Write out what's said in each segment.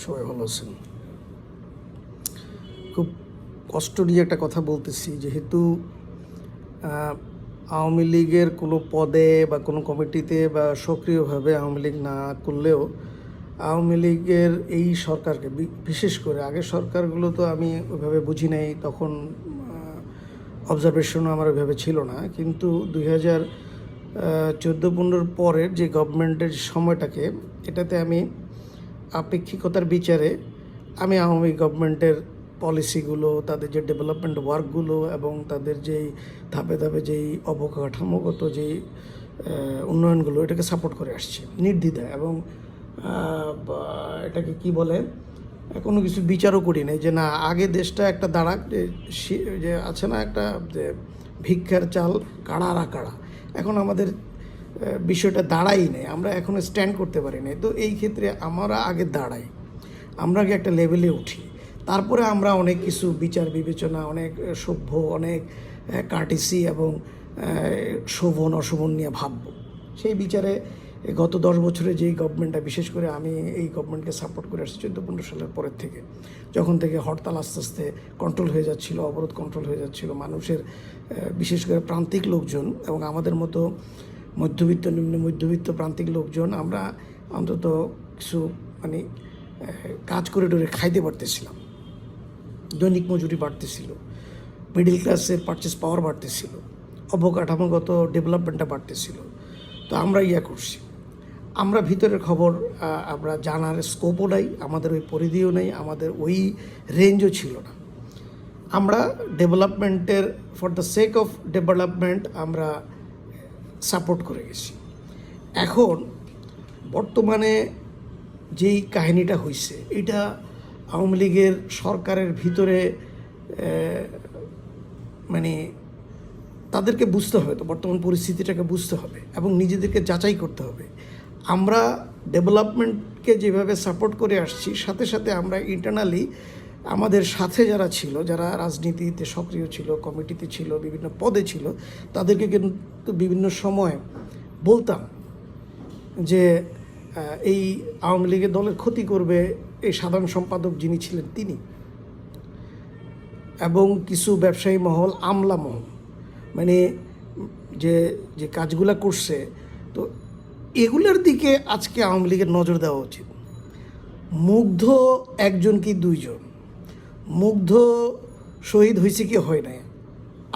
সবাই ভালো আছেন। খুব কষ্ট নিয়ে একটা কথা বলতেছি, যেহেতু আওয়ামী লীগের কোনো পদে বা কোনো কমিটিতে বা সক্রিয়ভাবে আওয়ামী লীগ না করলেও আওয়ামী লীগের এই সরকারকে বিশেষ করে আগের সরকারগুলো তো আমি ওইভাবে বুঝি নাই, তখন অবজারভেশনও আমার ওইভাবে ছিল না। কিন্তু দুই হাজার চোদ্দ পনেরোর পরের যে গভর্নমেন্টের সময়টাকে, এটাতে আমি আপেক্ষিকতার বিচারে আমি আওয়ামী গভর্নমেন্টের পলিসিগুলো, তাদের যে ডেভেলপমেন্ট ওয়ার্কগুলো এবং তাদের যেই ধাপে ধাপে যেই অবকাঠামোগত যেই উন্নয়নগুলো, এটাকে সাপোর্ট করে আসছে, নির্দ্বিধায় এবং এটাকে কি বলে, কোনো কিছু বিচারও করি নাই যে না, আগে দেশটা একটা দাঁড়াক যে আছে না একটা, যে ভিক্ষার চাল, কাড়া আর কাড়া। এখন আমাদের বিষয়টা দাঁড়াই নেই, আমরা এখনও স্ট্যান্ড করতে পারি নাই। তো এই ক্ষেত্রে আমরা আগে দাঁড়াই, আমরা আগে একটা লেভেলে উঠি। তারপরে আমরা অনেক কিছু বিচার বিবেচনা, অনেক সভ্য, অনেক কার্টিসি এবং শোভন, অশোভন নিয়ে ভাবব। সেই বিচারে গত দশ বছরে যেই গভর্নমেন্টটা বিশেষ করে আমি এই গভর্নমেন্টকে সাপোর্ট করে আসছি চোদ্দ পনেরো সালের পরের থেকে, যখন থেকে হরতাল আস্তে আস্তে কন্ট্রোল হয়ে যাচ্ছিল, অবরোধ কন্ট্রোল হয়ে যাচ্ছিল, মানুষের বিশেষ করে প্রান্তিক লোকজন এবং আমাদের মতো মধ্যবিত্ত, নিম্ন মধ্যবিত্ত প্রান্তিক লোকজন আমরা অন্তত কিছু মানে কাজ করে টরে খাইতে পারতেছিলাম। দৈনিক মজুরি বাড়তেছিল। মিডিল ক্লাসের পারচেস পাওয়ার বাড়তেছিল। অবকাঠামোগত ডেভেলপমেন্টটা বাড়তেছিল। তো আমরা ইয়া করছি। আমরা ভিতরের খবর আমরা জানার স্কোপও নাই, আমাদের ওই পরিধিও নেই, আমাদের ওই রেঞ্জও ছিল না। আমরা ডেভেলপমেন্টের for the sake of development আমরা সাপোর্ট করে গেছি। এখন বর্তমানে যেই কাহিনীটা হয়েছে এটা আওয়ামী লীগের সরকারের ভিতরে মানে তাদেরকে বুঝতে হবে তো, বর্তমান পরিস্থিতিটাকে বুঝতে হবে এবং নিজেদেরকে যাচাই করতে হবে। আমরা ডেভেলপমেন্টকে যেভাবে সাপোর্ট করে আসছি, সাথে সাথে আমরা ইন্টারনালি আমাদের সাথে যারা ছিল, যারা রাজনীতিতে সক্রিয় ছিল, কমিটিতে ছিল, বিভিন্ন পদে ছিল, তাদেরকে কিন্তু বিভিন্ন সময় বলতাম যে এই আওয়ামী লীগের দলের ক্ষতি করবে এই সাধারণ সম্পাদক যিনি ছিলেন তিনি। এবং কিছু ব্যবসায়ী মহল, আমলা মহল মানে যে যে কাজগুলো করছে, তো এগুলোর দিকে আজকে আওয়ামী লীগের নজর দেওয়া উচিত। মুগ্ধ একজন কি দুইজন? মুগ্ধ শহীদ হয়েছে কি হয় নাই?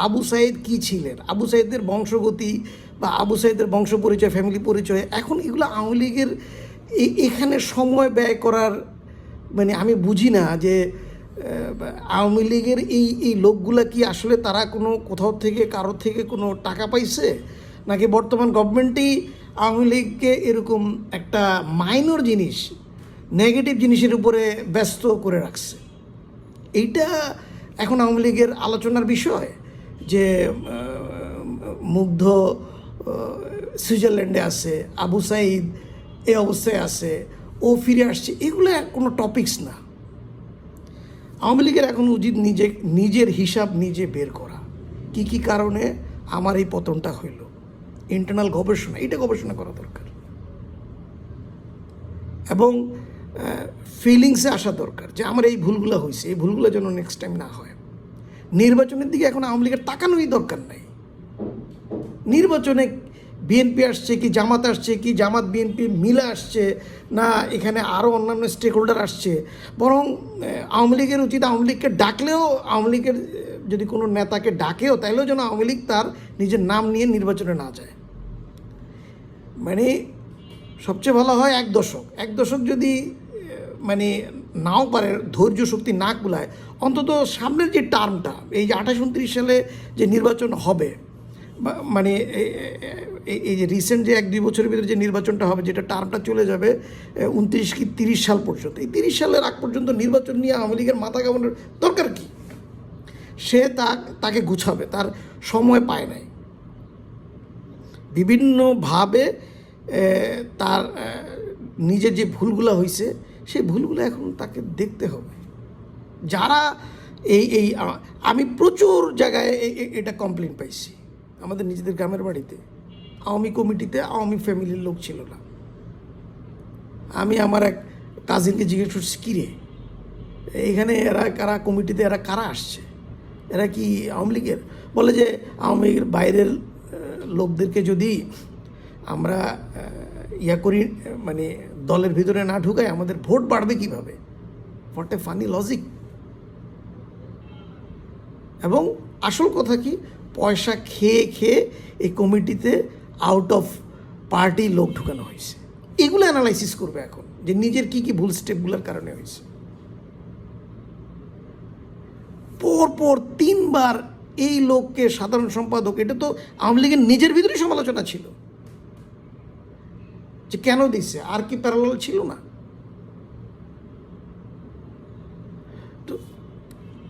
আবু সাইদ কি ছিলেন? আবু সাইদের বংশগতি বা আবু সাইদের বংশ পরিচয় ফ্যামিলি পরিচয়, এখন এগুলো আওয়ামী লীগের এখানে সময় ব্যয় করার মানে আমি বুঝি না যে আওয়ামী লীগের এই এই লোকগুলা কি আসলে তারা কোনো কোথাও থেকে, কারোর থেকে কোনো টাকা পাইছে? নাকি বর্তমান গভর্নমেন্টই আওয়ামী লীগকে এরকম একটা মাইনর জিনিস নেগেটিভ জিনিসের উপরে ব্যস্ত করে রাখছে? এইটা এখন আওয়ামী লীগের আলোচনার বিষয়। যে মুগ্ধ সুইজারল্যান্ডে আছে, আবু সাইদ এ অবস্থায় আছে, ও ফিরে আসছে, এগুলো কোনো টপিকস না। আওয়ামী লীগের এখন উচিত নিজে, নিজের হিসাব নিজে বের করা। কি কি কারণে আমার এই পতনটা হইল? ইন্টারনাল গবেষণা এটা গবেষণা করা দরকার। এবং ফিলিংসে আসা দরকার যে আমার এই ভুলগুলো হয়েছে এই ভুলগুলো যেন নেক্সট টাইম না হয়। নির্বাচনের দিকে এখন আওয়ামী লীগের তাকানোই দরকার নাই। নির্বাচনে বিএনপি আসছে কি, জামাত আসছে কি, জামাত, বিএনপি মিলে আসছে না এখানে আরও অন্যান্য স্টেক হোল্ডার আসছে? বরং আওয়ামী লীগের উচিত আওয়ামী লীগকে ডাকলেও, আওয়ামী লীগের যদি কোনো নেতাকে ডাকেও তাহলেও যেন আওয়ামী লীগ তার নিজের নাম নিয়ে নির্বাচনে না যায়। মানে সবচেয়ে ভালো হয় এক দশক। এক দশক যদি মানে নাও পারে, ধৈর্য শক্তি না কুলায়, অন্তত সামনের যে টার্মটা এই যে আঠাশ উনত্রিশ সালে যে নির্বাচন হবে মানে এই যে রিসেন্ট যে এক দুই বছরের ভিতরে যে নির্বাচনটা হবে, যেটা টার্মটা চলে যাবে উনত্রিশ কি তিরিশ সাল পর্যন্ত, এই তিরিশ সালের আগ পর্যন্ত নির্বাচন নিয়ে আওয়ামী লীগের মাথা কামানোর দরকার কি? সে তা, তাকে গুছাবে, তার সময় পায় নাই। বিভিন্নভাবে তার নিজের যে ভুলগুলো হয়েছে সেই ভুলগুলো এখন তাকে দেখতে হবে। যারা এই এই আমি প্রচুর জায়গায় এটা কমপ্লেন পাইছি, আমাদের নিজেদের গ্রামের বাড়িতে। আওয়ামী কমিটিতে আওয়ামী ফ্যামিলির লোক ছিল না। আমি আমার এক কাজিনকে জিজ্ঞেস করছি, কী রে? এখানে এরা কারা, কমিটিতে এরা কারা আসছে? এরা কি আওয়ামী লীগের? বলে যে, আওয়ামী লীগের বাইরের লোকদেরকে যদি আমরা ইয়া করি মানে দলের ভিতরে না ঢুকাই আমাদের ভোট বাড়বে কীভাবে? হোয়াট এ ফানি লজিক এবং আসল কথা কি? পয়সা খেয়ে খেয়ে এই কমিটিতে আউট অফ পার্টি লোক ঢুকানো হয়েছে। এগুলো অ্যানালাইসিস করবে এখন, যে নিজের কি কি ভুল স্টেপগুলোর কারণে হয়েছে। পর পর তিনবার এই লোককে সাধারণ সম্পাদক, এটা তো আওয়ামী লীগের নিজের ভিতরেই সমালোচনা ছিল। যে কেন দিছে? আর কি প্যারালাল ছিল না? তো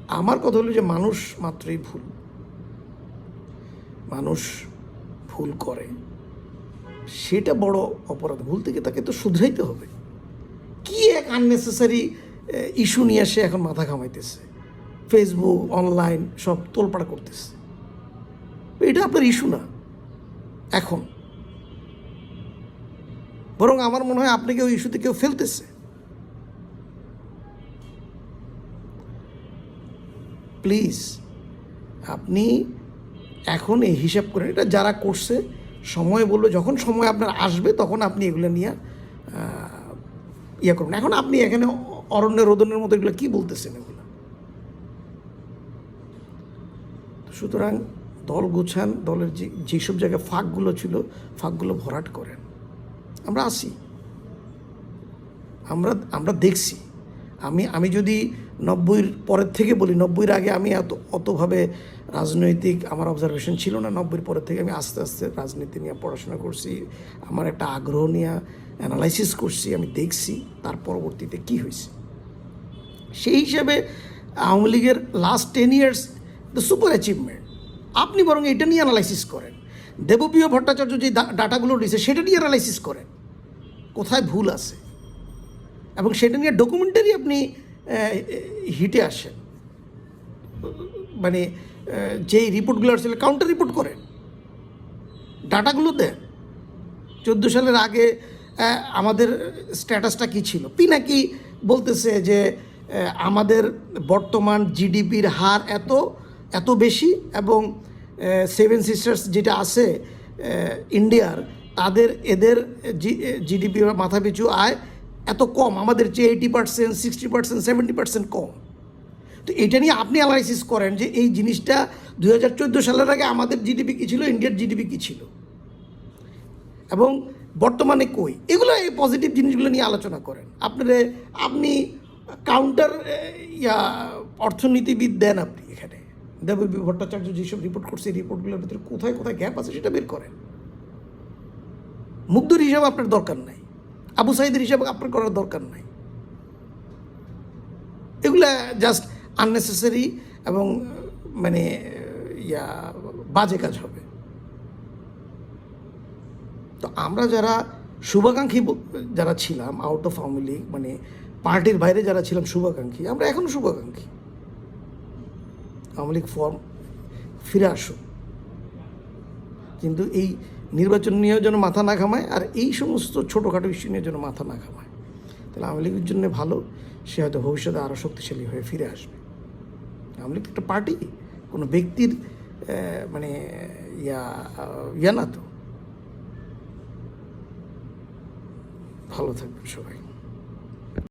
আমার কথা হলো যে মানুষ মাত্রই ভুল। মানুষ ভুল করে। সেটা বড় অপরাধ। ভুল থেকে তাকে তো শুধরাইতে হবে। কি এক আননেসেসারি ইস্যু নিয়ে সে এখন মাথা ঘামাইতেছে? ফেসবুক অনলাইন সব তোলপাড় করতেছে। এটা আপনার ইস্যু না। এখন বরং আমার মনে হয় আপনাকে ওই ইস্যুতে কেউ ফেলতেছে। প্লিজ, আপনি এখন এই হিসাব করেন। এটা যারা করছে, সময় বলল যখন সময় আপনার আসবে, তখন আপনি এগুলো নিয়ে ইয়ে করবেন। এখন আপনি এখানে অরণ্য রোদনের মতো এগুলো কী বলতেছেন এগুলো? সুতরাং দল গোছান, দলের যে, যেসব জায়গায় ফাঁকগুলো ছিল, ফাঁকগুলো ভরাট করেন। আমরা আসি আমরা আমরা দেখছি। আমি আমি যদি নব্বইয়ের পরের থেকে বলি, নব্বইয়ের আগে আমি এত, অতভাবে রাজনৈতিক, আমার অবজারভেশন ছিল না। নব্বইয়ের পরের থেকে আমি আস্তে আস্তে রাজনীতি নিয়ে পড়াশোনা করছি। আমার একটা আগ্রহ নিয়ে অ্যানালাইসিস করছি, আমি দেখছি তার পরবর্তীতে কি হয়েছে। সেই হিসাবে আওয়ামী লীগের last ten years the super achievement আপনি বরং এটা নিয়ে অ্যানালাইসিস করেন। দেবপ্রিয় ভট্টাচার্য যে ডাটাগুলো দিয়েছে, সেটা নিয়ে অ্যানালাইসিস করেন। কোথায় ভুল আছে? এবং সেটা নিয়ে ডকুমেন্টারি আপনি হিটে আসেন। মানে যেই রিপোর্টগুলো আসলে কাউন্টার রিপোর্ট করেন। ডাটাগুলো দেন। চোদ্দ সালের আগে আমাদের স্ট্যাটাসটা কী ছিল? পিনাকি বলতেছে যে আমাদের বর্তমান জিডিপির হার এত এত বেশি এবং সেভেন সিস্টার্স যেটা আছে ইন্ডিয়ার তাদের এদের জিডিপি মাথা পিছু আয় এত কম। আমাদের চেয়ে eighty percent sixty percent seventy percent কম। তো এটা নিয়ে আপনি অ্যানালাইসিস করেন যে এই জিনিসটা দু হাজার চোদ্দ সালের আগে আমাদের জিডিপি কী ছিল ইন্ডিয়ার জিডিপি কী ছিল? এবং বর্তমানে কই? এগুলো এই পজিটিভ জিনিসগুলো নিয়ে আলোচনা করেন। আপনারা, আপনি কাউন্টার ইয়া, অর্থনীতিবিদ দেন আপনি এখানে। দেববী ভট্টাচার্য যেসব রিপোর্ট করছে, এই রিপোর্টগুলোর ভিতরে কোথায় কোথায় গ্যাপ আছে সেটা বের করেন। মুগ্ধর হিসাব আপনার দরকার নাই। আবু সাইদের হিসাব আপনার করার দরকার নাই। এগুলা জাস্ট আননেসেসারি এবং মানে ইয়া, বাজে কাজ হবে। তো আমরা যারা শুভাকাঙ্ক্ষী যারা ছিলাম আউট অফ আওয়ামী লীগ মানে পার্টির বাইরে যারা ছিলাম শুভাকাঙ্ক্ষী, আমরা এখনও শুভাকাঙ্ক্ষী। আওয়ামী লীগ ফর্ম ফিরে আসুক। কিন্তু এই নির্বাচন নিয়েও যেন মাথা না ঘামায়, আর এই সমস্ত ছোটোখাটো ইস্যু নিয়ে যেন মাথা না ঘামায়। তাহলে আওয়ামী লীগের জন্য ভালো, সে হয়তো ভবিষ্যতে আরও শক্তিশালী হয়ে ফিরে আসবে। আওয়ামী লীগ একটা পার্টি, কোনো ব্যক্তির মানে ইয়া ইয়া না তো। ভালো থাকবেন সবাই।